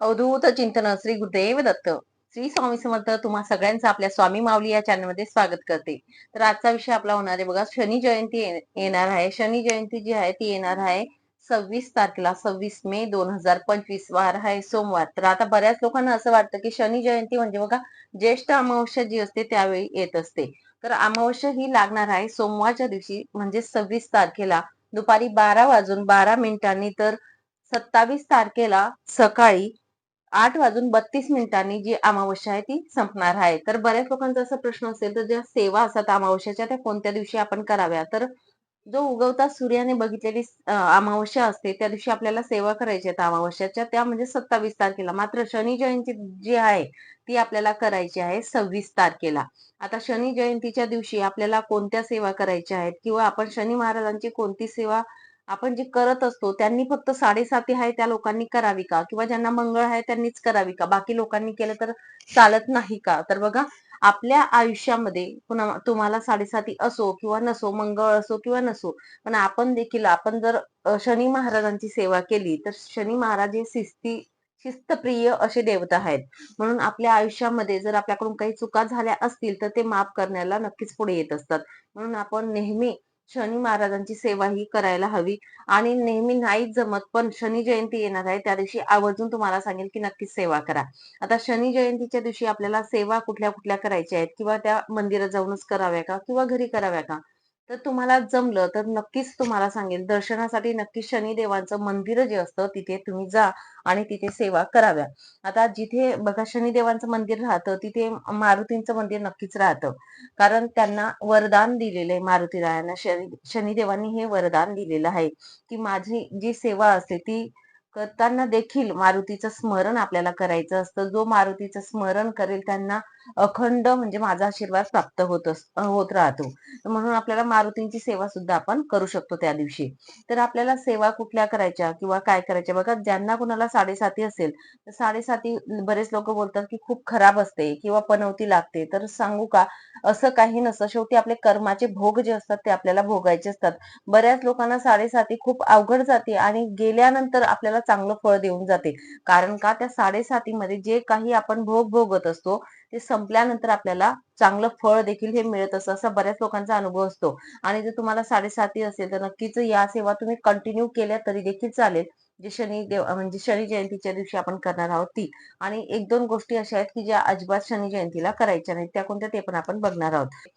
अवधूत चिंतन श्री गुरुदेव दत्त. श्री स्वामी समर्थ तुम्हा सगळ्यांचं आपल्या स्वामी माऊली या चॅनलमध्ये स्वागत करते. तर आजचा विषय आपला होणार आहे बघा शनी जयंती येणार आहे. शनी जयंती जी आहे ती येणार आहे सव्वीस तारखेला सव्वीस मे दोन हजार पंचवीस. वार आहे सोमवार. तर आता बऱ्याच लोकांना असं वाटतं की शनी जयंती म्हणजे बघा ज्येष्ठ अमावस्या जी असते त्यावेळी येत असते. तर अमावस्या ही लागणार आहे सोमवारच्या दिवशी म्हणजे सव्वीस तारखेला. दुपारी बारा वाजून बारा मिनिटांनी तर सत्तावीस तारखेला सकाळी आठ वाजून बत्तीस मिनिटांनी जी अमावस्या आहे ती संपणार आहे. तर बऱ्याच लोकांचा असा प्रश्न असेल तर ज्या सेवा असतात अमावस्याच्या त्या कोणत्या दिवशी आपण कराव्या? तर जो उगवता सूर्याने बघितलेली अमावस्या असते त्या दिवशी आपल्याला सेवा करायची आहे अमावस्याच्या त्या म्हणजे सत्तावीस तारखेला. मात्र शनी जयंती जी आहे ती आपल्याला करायची आहे सव्वीस तारखेला. आता शनी जयंतीच्या दिवशी आपल्याला कोणत्या सेवा करायच्या आहेत? किंवा आपण शनी महाराजांची कोणती सेवा आपण जी करत असतो त्यांनी फक्त साडेसाती आहे त्या लोकांनी करावी का? किंवा ज्यांना मंगळ आहे त्यांनीच करावी का? बाकी लोकांनी केलं तर चालत नाही का? तर बघा आपल्या आयुष्यामध्ये पुन्हा तुम्हाला साडेसाती असो किंवा नसो मंगळ असो किंवा नसो पण आपण देखील आपण जर शनी महाराजांची सेवा केली तर शनी महाराज हे शिस्ती शिस्तप्रिय असे देवता आहेत. म्हणून आपल्या आयुष्यामध्ये जर आपल्याकडून काही चुका झाल्या असतील तर ते माफ करण्याला नक्कीच पुढे येत असतात. म्हणून आपण नेहमी शनी महाराजांची सेवा ही करायला हवी. आणि नेहमी नाहीच जमत पण शनी जयंती येणार आहे त्या दिवशी आवर्जून तुम्हाला सांगेल की नक्कीच सेवा करा. आता शनी जयंतीच्या दिवशी आपल्याला सेवा कुठल्या कुठल्या करायच्या आहेत? किंवा त्या मंदिरात जाऊनच कराव्या का? किंवा घरी कराव्या का? तर तुम्हाला जमलं तर नक्कीच तुम्हाला सांगेल दर्शनासाठी नक्की शनिदेवांचं मंदिर जे असतं तिथे तुम्ही जा आणि तिथे सेवा कराव्या. आता जिथे बघा शनिदेवांचं मंदिर राहतं तिथे मारुतींचं मंदिर नक्कीच राहतं. कारण त्यांना वरदान दिलेलं आहे मारुतीरायांना शनि शनिदेवांनी हे वरदान दिलेलं आहे की माझी जी सेवा असते ती करताना देखील मारुतीचं स्मरण आपल्याला करायचं असतं. जो मारुतीचं स्मरण करेल त्यांना अखंड म्हणजे माझा आशीर्वाद प्राप्त होत होत राहतो. म्हणून आपल्याला मारुतींची सेवा सुद्धा आपण करू शकतो त्या दिवशी. तर आपल्याला सेवा कुठल्या करायच्या किंवा काय करायच्या? बघा ज्यांना कुणाला साडेसाती असेल तर साडेसाती बरेच लोक बोलतात की खूप खराब असते किंवा पनवती लागते. तर सांगू का? असं काही नसतं. शेवटी आपले कर्माचे भोग जे असतात ते आपल्याला भोगायचे असतात. बऱ्याच लोकांना साडेसाती खूप अवघड जाते आणि गेल्यानंतर आपल्याला चांगलं फळ देऊन जाते. कारण का? त्या साडेसातीमध्ये जे काही आपण भोग भोगत असतो ते संपल्यानंतर आपल्याला चांगलं फळ देखील हे मिळत असतं. असा बऱ्याच लोकांचा अनुभव असतो. आणि जर तुम्हाला साडेसाती असेल तर नक्कीच या सेवा तुम्ही कंटिन्यू केल्या तरी देखील चालेल. जे शनी देव म्हणजे शनी जयंतीच्या दिवशी आपण करणार आहोत ती. आणि एक दोन गोष्टी अशा आहेत की ज्या अजिबात शनी जयंतीला करायच्या नाहीत. त्या कोणत्या ते पण आपण बघणार आहोत.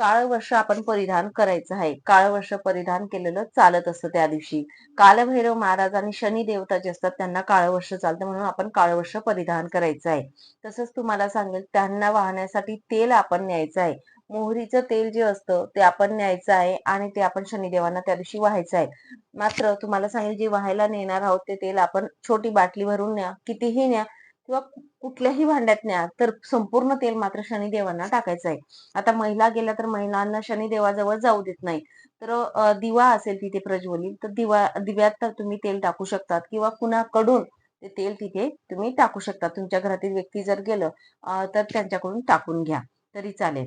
काळ वर्ष आपण परिधान करायचं आहे. काळ वर्ष परिधान केलेलं चालत असतं त्या दिवशी. कालभैरव महाराज आणि शनी देवता जे असतात त्यांना काळ वर्ष चालतं म्हणून आपण काळ वर्ष परिधान करायचं आहे. तसंच तुम्हाला सांगेल त्यांना वाहण्यासाठी तेल आपण न्यायचं आहे. मोहरीचं तेल जे असतं ते आपण न्यायचं आहे आणि ते आपण शनिदेवांना त्या दिवशी व्हायचं आहे. मात्र तुम्हाला सांगेल जे व्हायला नेणार आहोत ते तेल आपण छोटी बाटली भरून न्या. कितीही न्या किंवा कुठल्याही भांड्यात न्या तर संपूर्ण तेल मात्र शनिदेवांना टाकायचं आहे. आता महिला गेल्या तर महिलांना शनिदेवाजवळ जाऊ देत नाही तर दिवा असेल तिथे प्रज्वलित तर दिवा दिव्यात तर तुम्ही तेल टाकू शकतात किंवा कुणाकडून ते तेल तिथे तुम्ही टाकू शकता तुमच्या घरातील व्यक्ती जर गेलं तर त्यांच्याकडून टाकून घ्या. तरी चालेल.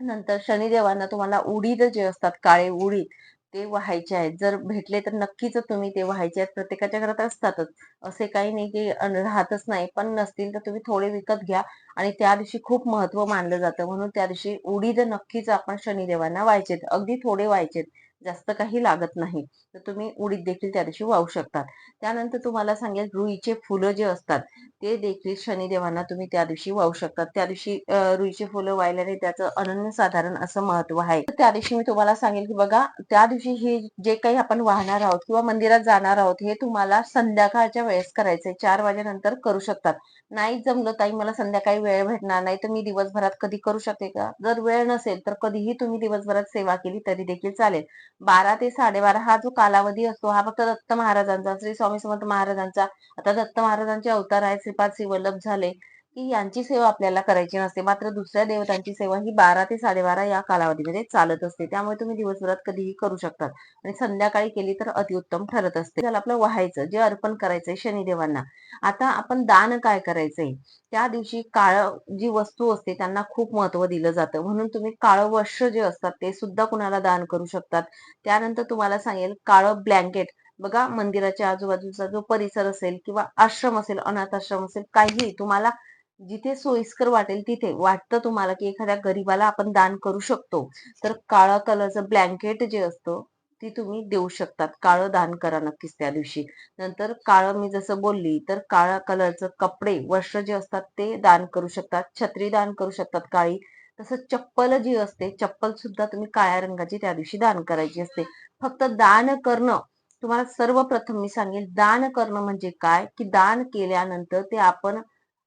नंतर शनिदेवांना तुम्हाला उडीद जे असतात काळे उडीद ते व्हायचे आहेत. जर भेटले तर नक्कीच तुम्ही ते व्हायचे आहेत. प्रत्येकाच्या घरात असतातच. असे काही नाही की राहतच नाही. पण नसतील तर तुम्ही थोडे विकत घ्या आणि त्या दिवशी खूप महत्त्व मानलं जातं. म्हणून त्या दिवशी उडीद नक्कीच आपण शनिदेवांना व्हायचेत. अगदी थोडे व्हायचेत. जास्त काही लागत नाही. तर तुम्ही उडीद देखील त्या दिवशी वाहू शकतात त्यानंतर तुम्हाला सांगेल रुईचे फुलं जे असतात ते देखील शनिदेवांना तुम्ही त्या दिवशी वाहू शकतात त्या दिवशी रुईचे फुलं वाहिल्याने त्याचं अनन्यसाधारण असं महत्त्व आहे. तर त्या दिवशी मी तुम्हाला सांगेल की बघा त्या दिवशी हे जे काही आपण वाहणार आहोत किंवा मंदिरात जाणार आहोत हे तुम्हाला संध्याकाळच्या वेळेस करायचंय. चार वाजेनंतर करू शकतात. नाही जमलं ताई मला संध्याकाळी वेळ भेटणार नाही तर मी दिवसभरात कधी करू शकते का? जर वेळ नसेल तर कधीही तुम्ही दिवसभरात सेवा केली तरी देखील चालेल. बारा ते साडेबारा हा जो कालावधी असतो हा फक्त दत्त महाराजांचा श्री स्वामी समर्थ महाराजांचा. आता दत्त महाराजांचे अवतार आहेत श्रीपाद श्रीवल्लभ झाले. की यांची सेवा आपल्याला करायची नसते. मात्र दुसऱ्या देवतांची सेवा ही बारा ते साडेबारा या कालावधीमध्ये चालत असते. त्यामुळे तुम्ही दिवसभरात कधीही करू शकतात. आणि संध्याकाळी केली तर अतिउत्तम ठरत असते. त्याला आपलं व्हायचं. जे अर्पण करायचंय शनिदेवांना. आता आपण दान काय करायचंय? त्या दिवशी काळ जी वस्तू असते त्यांना खूप महत्त्व दिलं जातं. म्हणून तुम्ही काळं वस्त्र जे असतात ते सुद्धा कुणाला दान करू शकतात. त्यानंतर तुम्हाला सांगेल काळं ब्लँकेट. बघा मंदिराच्या आजूबाजूचा जो परिसर असेल किंवा आश्रम असेल अनाथ आश्रम असेल काही तुम्हाला जिथे सोयीस्कर वाटेल तिथे. वाटतं तुम्हाला की एखाद्या गरीबाला आपण दान करू शकतो. तर काळं कलरचं ब्लँकेट जे असतं ती तुम्ही देऊ शकतात. काळं दान करा नक्कीच त्या दिवशी. नंतर काळं मी जसं बोलली तर काळ्या कलरचं कपडे वस्त्र जे असतात ते दान करू शकतात. छत्री दान करू शकतात काळी. तसं चप्पल जी असते चप्पल सुद्धा तुम्ही काळ्या रंगाची त्या दिवशी दान करायची असते. फक्त दान करणं तुम्हाला सर्वप्रथम मी सांगेल दान करणं म्हणजे काय? की दान केल्यानंतर ते आपण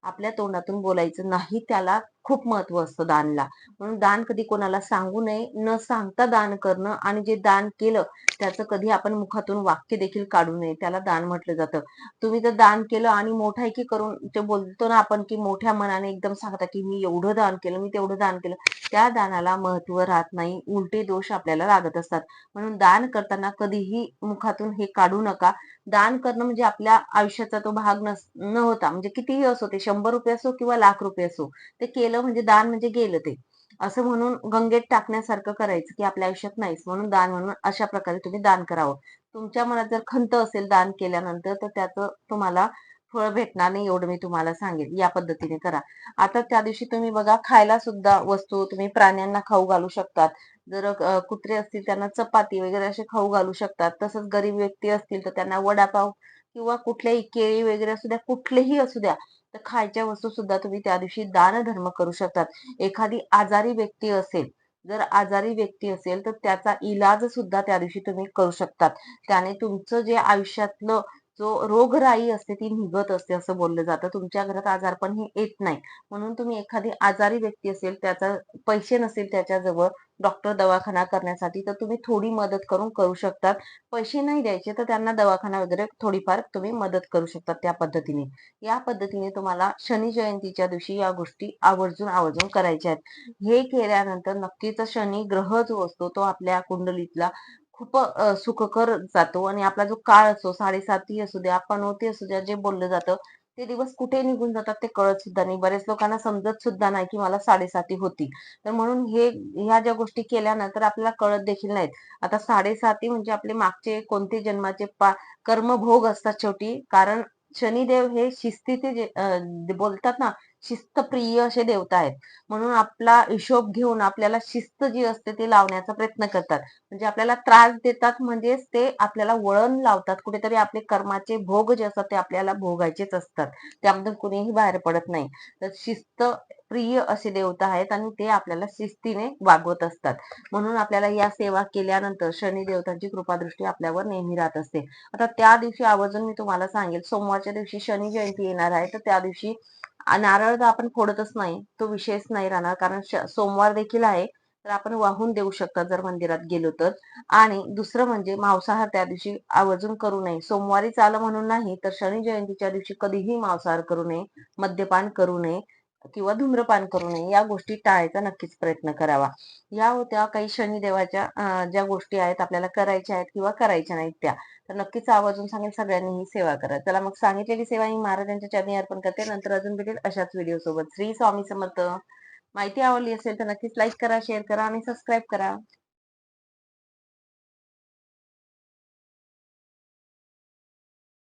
आपल्या तोंडातून बोलायचं नाही त्याला खूप महत्त्व असतं दानला. म्हणून दान कधी कोणाला सांगू नये न सांगता दान करणं आणि जे दान केलं त्याचं कधी आपण मुखातून वाक्य देखील काढू नये त्याला दान म्हटलं जातं. तुम्ही जर दान केलं आणि मोठा मोठायकी करून ते बोलतो ना आपण की मोठ्या मनाने एकदम सांगता की मी एवढं दान केलं मी तेवढं दान केलं त्या दानाला महत्त्व राहत नाही उलटे दोष आपल्याला लागत असतात. म्हणून दान करताना कधीही मुखातून हे काढू नका. दान करणं म्हणजे आपल्या आयुष्याचा तो भाग नस न होता म्हणजे कितीही असो ते शंभर रुपये असो किंवा लाख रुपये असो ते केलं म्हणजे दान म्हणजे गेलं ते. असं म्हणून गंगेत टाकण्यासारखं करायचं की आपल्या आयुष्यात नाहीच. म्हणून दान म्हणून अशा प्रकारे तुम्ही दान करावं. तुमच्या मनात जर खंत असेल दान केल्यानंतर तर त्याचं तुम्हाला फळ भेटणार नाही एवढं मी तुम्हाला सांगेन. या पद्धतीने करा. आता त्या दिवशी तुम्ही बघा खायला सुद्धा वस्तू तुम्ही प्राण्यांना खाऊ घालू शकतात. जर कुत्रे असतील त्यांना चपाती वगैरे असे खाऊ घालू शकतात. तसंच गरीब व्यक्ती असतील तर त्यांना वडापाव किंवा कुठल्याही केळी वगैरे असू द्या कुठलेही असू द्या तर खायच्या वस्तू सुद्धा तुम्ही त्या दिवशी दानधर्म करू शकतात. एखादी आजारी व्यक्ती असेल जर आजारी व्यक्ती असेल तर त्याचा इलाज सुद्धा त्या दिवशी तुम्ही करू शकतात. त्याने तुमचं जे आयुष्यातलं जो रोगराई असते ती निघत असते असं बोललं जातं. तुमच्या घरात आजारपण हे येत नाही म्हणून तुम्ही एखादी आजारी व्यक्ती असेल त्याचा पैसे नसेल त्याच्याजवळ डॉक्टर दवाखाना करण्यासाठी तर तुम्ही थोडी मदत करून करू शकतात. पैसे नाही द्यायचे तर त्यांना दवाखाना वगैरे थोडीफार तुम्ही मदत करू शकतात त्या पद्धतीने. या पद्धतीने तुम्हाला शनी जयंतीच्या दिवशी या गोष्टी आवर्जून आवर्जून करायच्या आहेत. हे केल्यानंतर नक्कीच शनी ग्रह जो असतो तो आपल्या कुंडलीतला खूप सुखकर जातो आणि आपला जो काळ असतो साडेसाती असू द्या पनवती हो असू द्या जे बोललं जातं ते दिवस कुठे निघून जातात ते कळत सुद्धा नाही. बरेच लोकांना समजत सुद्धा नाही की मला साडेसाती होती. तर म्हणून हे ह्या ज्या गोष्टी केल्यानंतर आपल्याला कळत देखील नाहीत. आता साडेसाती म्हणजे आपले मागचे कोणते जन्माचे कर्मभोग असतात शेवटी. कारण शनिदेव हे शिस्तीचे जे बोलतात ना शिस्तप्रिय असे देवता आहेत. म्हणून आपला हिशोब घेऊन आपल्याला शिस्त जी असते ती लावण्याचा प्रयत्न करतात. म्हणजे आपल्याला त्रास देतात म्हणजेच ते आपल्याला वळण लावतात. कुठेतरी आपले कर्माचे भोग जे असतात ते आपल्याला भोगायचेच असतात. त्यामधून कुणीही बाहेर पडत नाही. तर शिस्त प्रिय असे देवता आहेत आणि ते आपल्याला शिस्तीने वागवत असतात. म्हणून आपल्याला या सेवा केल्यानंतर शनी देवतांची कृपादृष्टी आपल्यावर नेहमी राहत असते. आता त्या दिवशी आवर्जून मी तुम्हाला सांगेल सोमवारच्या दिवशी शनी जयंती येणार आहे. तर त्या दिवशी नारळ तर आपण फोडतच नाही तो विषयच नाही राहणार. कारण सोमवार देखील आहे तर आपण वाहून देऊ शकता जर मंदिरात गेलो तर. आणि दुसरं म्हणजे मांसाहार त्या दिवशी आवर्जून करू नये. सोमवारी चाल म्हणून नाही तर शनी जयंतीच्या दिवशी कधीही मांसाहार करू नये मद्यपान करू नये. किंवा धूम्रपान करू नये. या गोष्टी टाळायचा नक्कीच प्रयत्न करावा. या होत्या काही शनिदेवाच्या ज्या गोष्टी आहेत आपल्याला करायच्या आहेत किंवा करायच्या नाहीत त्या तर नक्कीच आवर्जून सांगेल सगळ्यांनी ही सेवा करा. चला मग सांगितलेली सेवा ही महाराजांच्या चरणी अर्पण करते. नंतर अजून भेटेल अशाच व्हिडिओ सोबत. श्री स्वामी समर्थ. माहिती आवडली असेल तर नक्कीच लाईक करा शेअर करा आणि सबस्क्राईब करा.